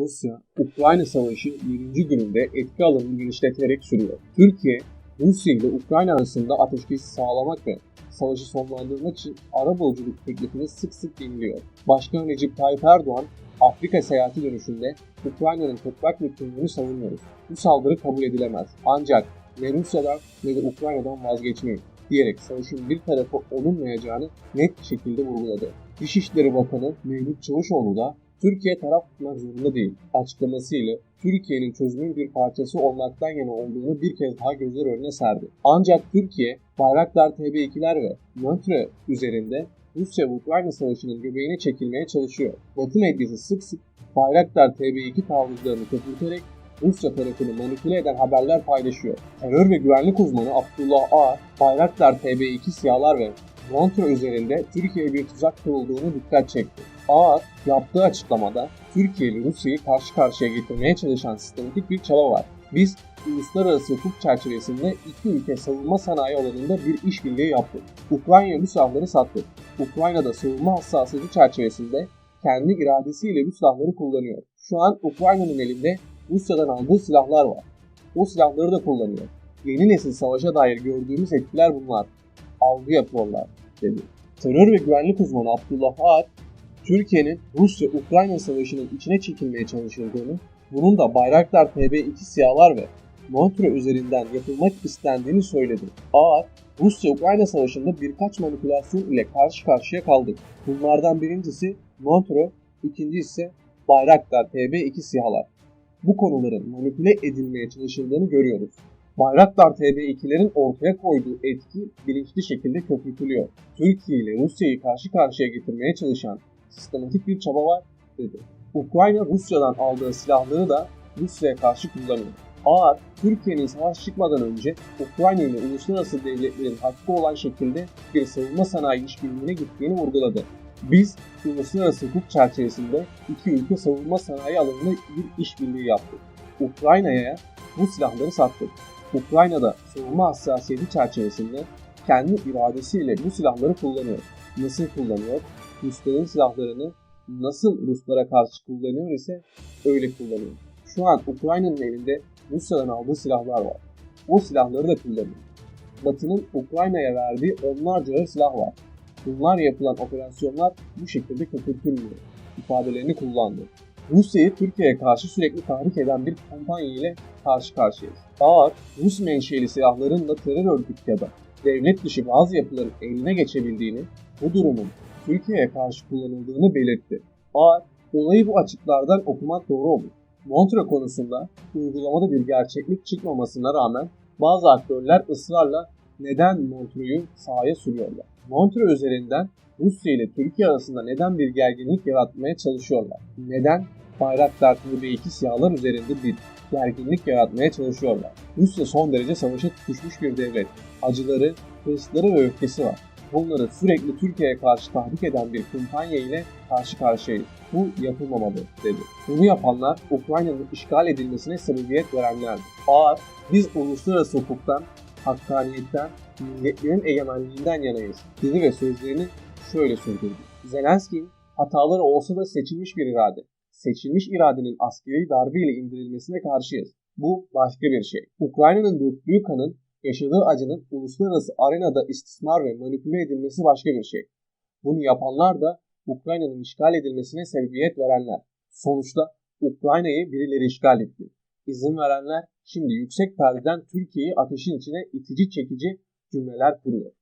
Rusya-Ukrayna Savaşı 7. gününde etki alanını genişleterek sürüyor. Türkiye, Rusya ile Ukrayna arasında ateşkesi sağlamak ve savaşı sonlandırmak için arabuluculuk teklifini sık sık dinliyor. Başkan Recep Tayyip Erdoğan, Afrika seyahati dönüşünde Ukrayna'nın toprak bütünlüğünü savunuyoruz. Bu saldırı kabul edilemez. Ancak ne Rusya'dan ne de Ukrayna'dan vazgeçmeyin diyerek savaşın bir tarafı olunmayacağını net bir şekilde vurguladı. Dışişleri Bakanı Mevlüt Çavuşoğlu da Türkiye taraf tutmak zorunda değil açıklamasıyla Türkiye'nin çözümün bir parçası olmaktan yana olduğunu bir kez daha gözler önüne serdi. Ancak Türkiye, Bayraktar TB2'ler ve Montre üzerinde Rusya ve Ukrayna savaşının göbeğine çekilmeye çalışıyor. Batı medyası sık sık Bayraktar TB2 taarruzlarını köpürterek Rusya tarafını manipüle eden haberler paylaşıyor. Terör ve güvenlik uzmanı Abdullah A. Bayraktar TB2 siyalar ve Montre üzerinde Türkiye'ye bir tuzak kurulduğunu dikkat çekti. Ağar yaptığı açıklamada Türkiye ile Rusya'yı karşı karşıya getirmeye çalışan sistematik bir çaba var. Biz uluslararası hukuk çerçevesinde iki ülke savunma sanayi alanında bir işbirliği yaptık. Ukrayna'ya bu silahları sattık. Ukrayna'da savunma hassasiyeti çerçevesinde kendi iradesiyle bu silahları kullanıyor. Şu an Ukrayna'nın elinde Rusya'dan aldığı silahlar var. O silahları da kullanıyor. Yeni nesil savaşa dair gördüğümüz etkiler bunlar. Algı yapıyorlar dedi. Terör ve güvenlik uzmanı Abdullah Ağat, Türkiye'nin Rusya-Ukrayna savaşının içine çekilmeye çalışıldığını, bunun da Bayraktar TB2 siyalar ve Montre üzerinden yapılmak istendiğini söyledi. Ağat, Rusya-Ukrayna savaşında birkaç manipülasyon ile karşı karşıya kaldık. Bunlardan birincisi Montre, ikincisi Bayraktar TB2 siyalar. Bu konuların manipüle edilmeye çalışıldığını görüyoruz. Bayraktar TB2'lerin ortaya koyduğu etki bilinçli şekilde köpürtülüyor. Türkiye ile Rusya'yı karşı karşıya getirmeye çalışan sistematik bir çaba var dedi. Ukrayna Rusya'dan aldığı silahları da Rusya'ya karşı kullanıyor. Ağar, Türkiye'nin savaş çıkmadan önce Ukrayna ile uluslararası devletlerin hakkı olan şekilde bir savunma sanayi işbirliğine gittiğini vurguladı. Biz uluslararası hukuk çerçevesinde iki ülke savunma sanayi alanında bir işbirliği yaptık. Ukrayna'ya bu silahları sattık. Ukrayna'da savunma hassasiyeti çerçevesinde kendi iradesiyle bu silahları kullanıyor. Nasıl kullanıyor? Rusların silahlarını nasıl Ruslara karşı kullanıyor ise öyle kullanıyor. Şu an Ukrayna'nın elinde Rusya'dan aldığı silahlar var. O silahları da kullanıyor. Batı'nın Ukrayna'ya verdiği onlarca silah var. Bunlar yapılan operasyonlar bu şekilde köpürtülmüyor. ifadelerini kullandı. Rusya'yı Türkiye'ye karşı sürekli tahrik eden bir kampanya ile karşı karşıyayız. Ağır, Rus menşeli silahların da terör örgütü ya da devlet dışı bazı yapıların eline geçebildiğini, bu durumun Türkiye'ye karşı kullanıldığını belirtti. Ağır, olayı bu açıklardan okumak doğru olur. Montre konusunda uygulamada bir gerçeklik çıkmamasına rağmen bazı aktörler ısrarla neden Montre'yu sahaya sürüyorlar. Montre üzerinden Rusya ile Türkiye arasında neden bir gerginlik yaratmaya çalışıyorlar? Neden Bayraktar TB2 siyahlar üzerinde bir gerginlik yaratmaya çalışıyorlar? Rusya son derece savaşa tutuşmuş bir devlet. Acıları, hırsları ve öfkesi var. Bunları sürekli Türkiye'ye karşı tahrik eden bir kampanya ile karşı karşıyayız. Bu yapılmamalı dedi. Bunu yapanlar Ukrayna'nın işgal edilmesine sebebiyet verenlerdi. Ağır, biz uluslararası hukuktan, hakkaniyetten, milletlerin egemenliğinden yanayız dedi ve sözlerini şöyle sürdürdü. Zelenski hataları olsa da seçilmiş bir irade. Seçilmiş iradenin askeri darbeyle indirilmesine karşıyız. Bu başka bir şey. Ukrayna'nın döktüğü kanın, yaşadığı acının uluslararası arenada istismar ve manipüle edilmesi başka bir şey. Bunu yapanlar da Ukrayna'nın işgal edilmesine sebebiyet verenler. Sonuçta Ukrayna'yı birileri işgal etti. İzin verenler şimdi yüksek perdeden Türkiye'yi ateşin içine itici çekici cümleler kuruyor.